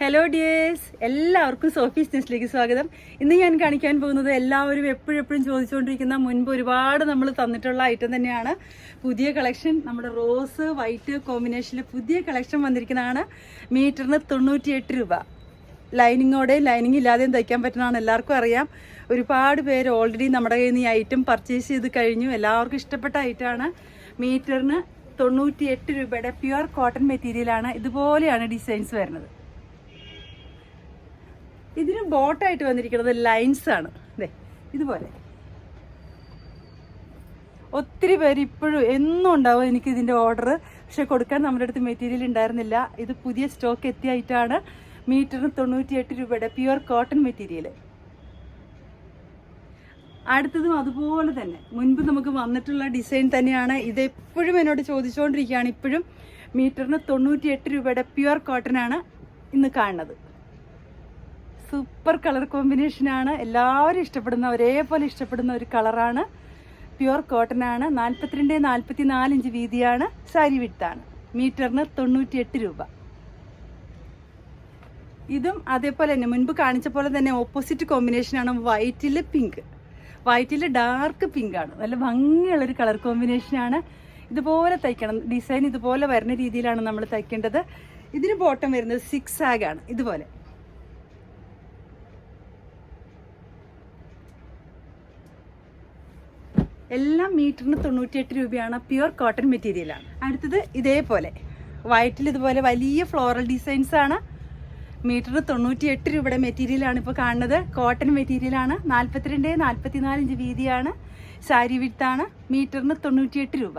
Hello dears എല്ലാവർക്കും Sophie's ന്യൂസിലേക്ക് സ്വാഗതം. ഇന്ന് ഞാൻ കാണിക്കാൻ പോകുന്നത് എല്ലാവരും എപ്പോഴും എപ്പോഴും ചോദിച്ചുകൊണ്ടിരിക്കുന്ന മുൻപ് ഒരുപാട് നമ്മൾ തന്നിട്ടുള്ള ഐറ്റം തന്നെയാണ്. പുതിയ കളക്ഷൻ നമ്മുടെ റോസ് വൈറ്റ് കോമ്പിനേഷനിൽ പുതിയ കളക്ഷൻ വന്നിരിക്കുന്നതാണ്. മീറ്ററിന് തൊണ്ണൂറ്റിയെട്ട് രൂപ. ലൈനിങ്ങോടെ ലൈനിങ് ഇല്ലാതെയും തയ്ക്കാൻ പറ്റുന്നതാണ് എല്ലാവർക്കും അറിയാം. ഒരുപാട് പേര് ഓൾറെഡി നമ്മുടെ കയ്യിൽ നിന്ന് ഈ ഐറ്റം പർച്ചേസ് ചെയ്ത് കഴിഞ്ഞു. എല്ലാവർക്കും ഇഷ്ടപ്പെട്ട ഐറ്റമാണ് മീറ്ററിന് തൊണ്ണൂറ്റിയെട്ട് രൂപയുടെ പ്യുവർ കോട്ടൺ മെറ്റീരിയലാണ് ഇതുപോലെയാണ് ഡിസൈൻസ് വരുന്നത്. ഇതിന് ബോട്ടായിട്ട് വന്നിരിക്കുന്നത് ലൈൻസ് ആണ്. അതെ ഇതുപോലെ. ഒത്തിരി പേര് ഇപ്പോഴും എന്നും ഉണ്ടാവും എനിക്ക് ഇതിന്റെ ഓർഡർ പക്ഷെ കൊടുക്കാൻ നമ്മുടെ അടുത്ത് മെറ്റീരിയൽ ഉണ്ടായിരുന്നില്ല. ഇത് പുതിയ സ്റ്റോക്ക് എത്തിയായിട്ടാണ് മീറ്ററിന് തൊണ്ണൂറ്റിയെട്ട് രൂപയുടെ പ്യുവർ കോട്ടൺ മെറ്റീരിയൽ. അടുത്തതും അതുപോലെ തന്നെ. മുൻപ് നമുക്ക് വന്നിട്ടുള്ള ഡിസൈൻ തന്നെയാണ്. ഇത് എപ്പോഴും എന്നോട് ചോദിച്ചുകൊണ്ടിരിക്കുകയാണ് ഇപ്പോഴും. മീറ്ററിന് തൊണ്ണൂറ്റിയെട്ട് രൂപയുടെ പ്യുവർ കോട്ടൺ ആണ് ഇന്ന് കാണുന്നത്. സൂപ്പർ കളർ കോമ്പിനേഷനാണ് എല്ലാവരും ഇഷ്ടപ്പെടുന്ന ഒരേപോലെ ഇഷ്ടപ്പെടുന്ന ഒരു കളറാണ്. പ്യുവർ കോട്ടൺ ആണ്. നാൽപ്പത്തിരണ്ട് നാൽപ്പത്തി നാല് ഇഞ്ച് വീതിയാണ്. സാരി വിട്ടാണ് മീറ്ററിന് തൊണ്ണൂറ്റിയെട്ട് രൂപ. ഇതും അതേപോലെ തന്നെ മുൻപ് കാണിച്ച പോലെ തന്നെ ഓപ്പോസിറ്റ് കോമ്പിനേഷനാണ് വൈറ്റിൽ പിങ്ക് വൈറ്റിൽ ഡാർക്ക് പിങ്ക് ആണ്. നല്ല ഭംഗിയുള്ളൊരു കളർ കോമ്പിനേഷനാണ് ഇതുപോലെ തയ്ക്കണം. ഡിസൈൻ ഇതുപോലെ വരുന്ന രീതിയിലാണ് നമ്മൾ തയ്ക്കേണ്ടത്. ഇതിന് ബോട്ടം വരുന്നത് സിക്സ് ആഗ് ആണ്. ഇതുപോലെ. എല്ലാം മീറ്ററിന് തൊണ്ണൂറ്റിയെട്ട് രൂപയാണ് പ്യുവർ കോട്ടൺ മെറ്റീരിയലാണ്. അടുത്തത് ഇതേപോലെ. വൈറ്റിൽ ഇതുപോലെ വലിയ ഫ്ലോറൽ ഡിസൈൻസ് ആണ്. മീറ്ററിന് തൊണ്ണൂറ്റിയെട്ട് രൂപയുടെ മെറ്റീരിയലാണ് ഇപ്പോൾ കാണുന്നത്. കോട്ടൺ മെറ്റീരിയലാണ് നാൽപ്പത്തിരണ്ട് നാൽപ്പത്തിനാല് ഇഞ്ച് വീതിയാണ്. സാരി വിത്താണ് മീറ്ററിന് തൊണ്ണൂറ്റിയെട്ട് രൂപ.